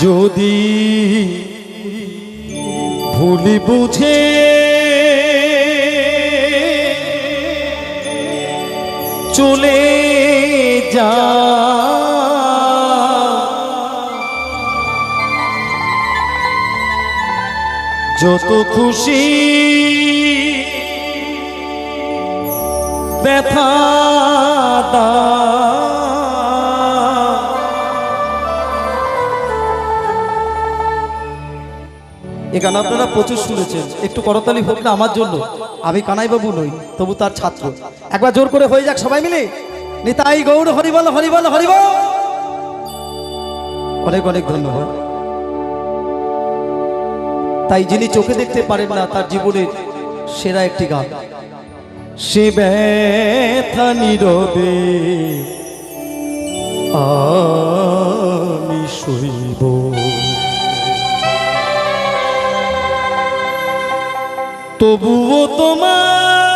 যদি ভুলি বুঝে চলে যা। যত খুশি ব্যথা দা এ গান আপনারা প্রচুর শুনেছেন। একটু করতালি হোক না আমার জন্য। আমি কানাইবাবু নই, তবু তার ছাত্র। একবার জোর করে হয়ে যাক সবাই মিলে। নিতাই গৌর হরিবল হরিবল হরিবল! অনেক অনেক ধন্যবাদ। তাই যিনি চোখে দেখতে পারেন না, তার জীবনের সেরা একটি গান। সে ব্যথা নীরবে, আমি সইব তবুও তোমার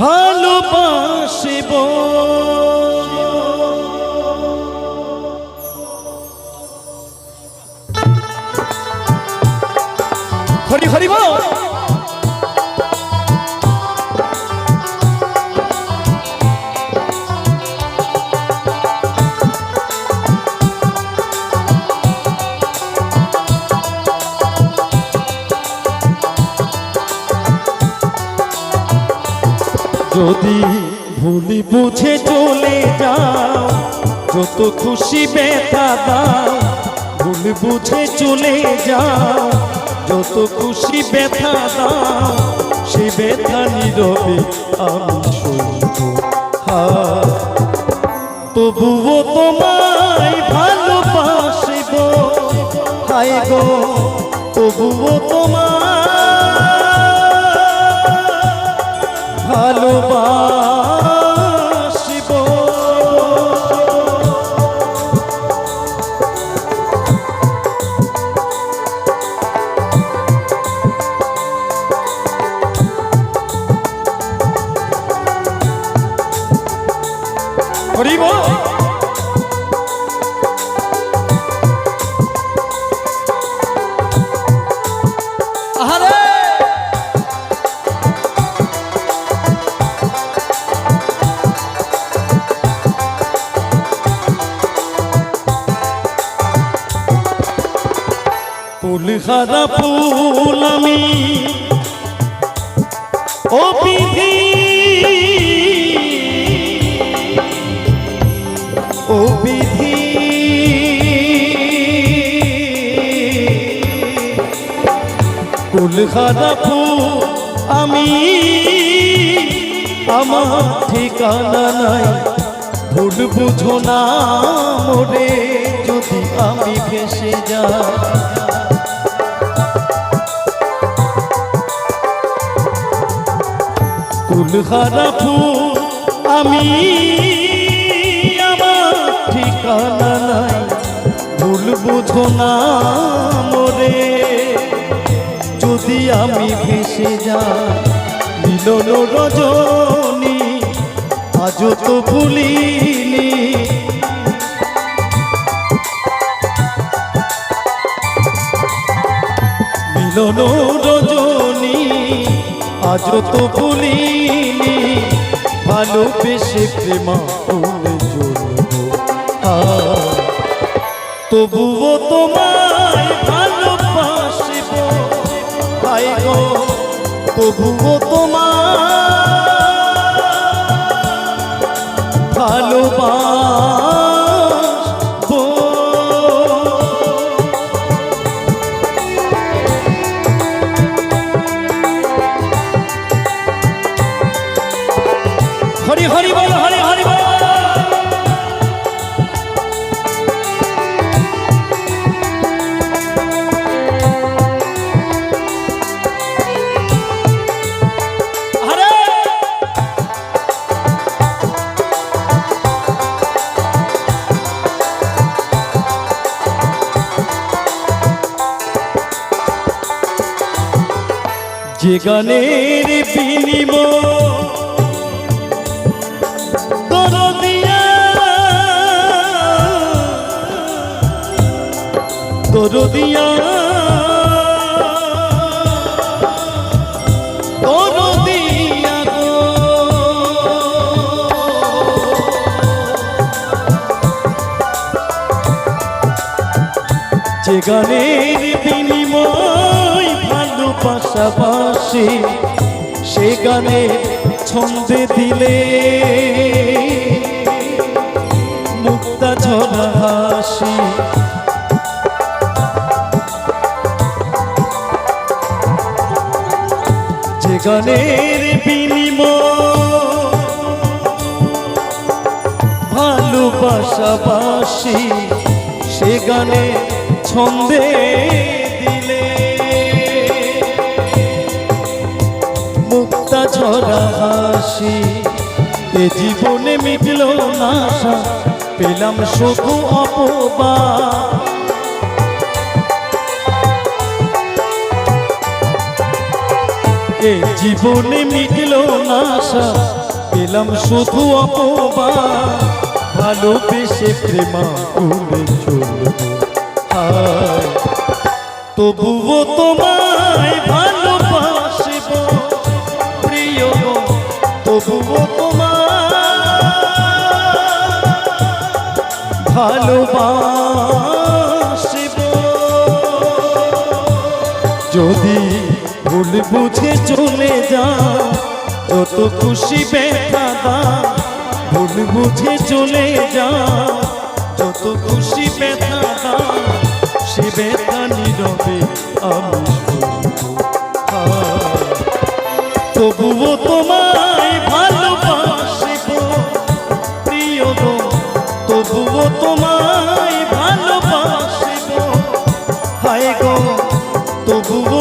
ভালোবাসিব হরি হরি বল। যদি ভুলি বুঝে চলে যাও, যত খুশি ব্যথা দাও, ভুল বুঝে চলে যাও, যত খুশি ব্যথা দাও, সে ব্যথা নীরবে আমি সইব তবুও তোমায় ভালোবাসিব। হায় গো, তবুও তোমায় ভালোবাসিব ফুল হারা ফুল আমি। ও বিধি। ও বিধি। ফুল হারা ফুল আমি। আমার ঠিকানা নাই। ভুল বুঝো না মোরে। যদি আমি ভেসে যাই কুলহারা ফুল আমি আমার ঠিকানা নাই। ভুল বুঝো না মোরে, যদি আমি ভেসে যাই, মিলন রজনী, আজও তো ভুলিনি। মিলন রজনী আজ তো ভুলিনি। ভালোবেসে প্রেমা ফুলে জ্বলব তবুও তোমায় ভালোবাসিব। ভাই গো তবুও তোমায় হরি হরি বল হরি হরি বল। যে গানের বিনিময় দরদিয়া দরদিয়া গো। যে গানের বিনিময় ভালো পাশাপাশি সে গানে ছন্দে দিলে। মুক্তা ঝরা হাসি। গানের বিনিময়। ভালোবাসাবাসি সে গানে ছন্দে দিলে। মুক্তা ঝরা হাসি, এ জীবনে মিটল না পেলাম শুধু অপবা এ জীবনে মিটল না আশা, পেলাম শুধু অপবা ভালোবেসে প্রেমা করে চলব। তবুও তোমায় ভালোবাসব। প্রিয় তবুও তোমায় ভালোবাসব। যদি ভুল বুঝে চলে যাও যত খুশি ব্যথা ভুল বুঝে চলে যা যত খুশি ব্যথা সে ব্যথা নীরবে আমি তবুও তোমায় ভালোবাসিব প্রিয় তবুও তোমায় ভালোবাসিব হায় গো, তবুও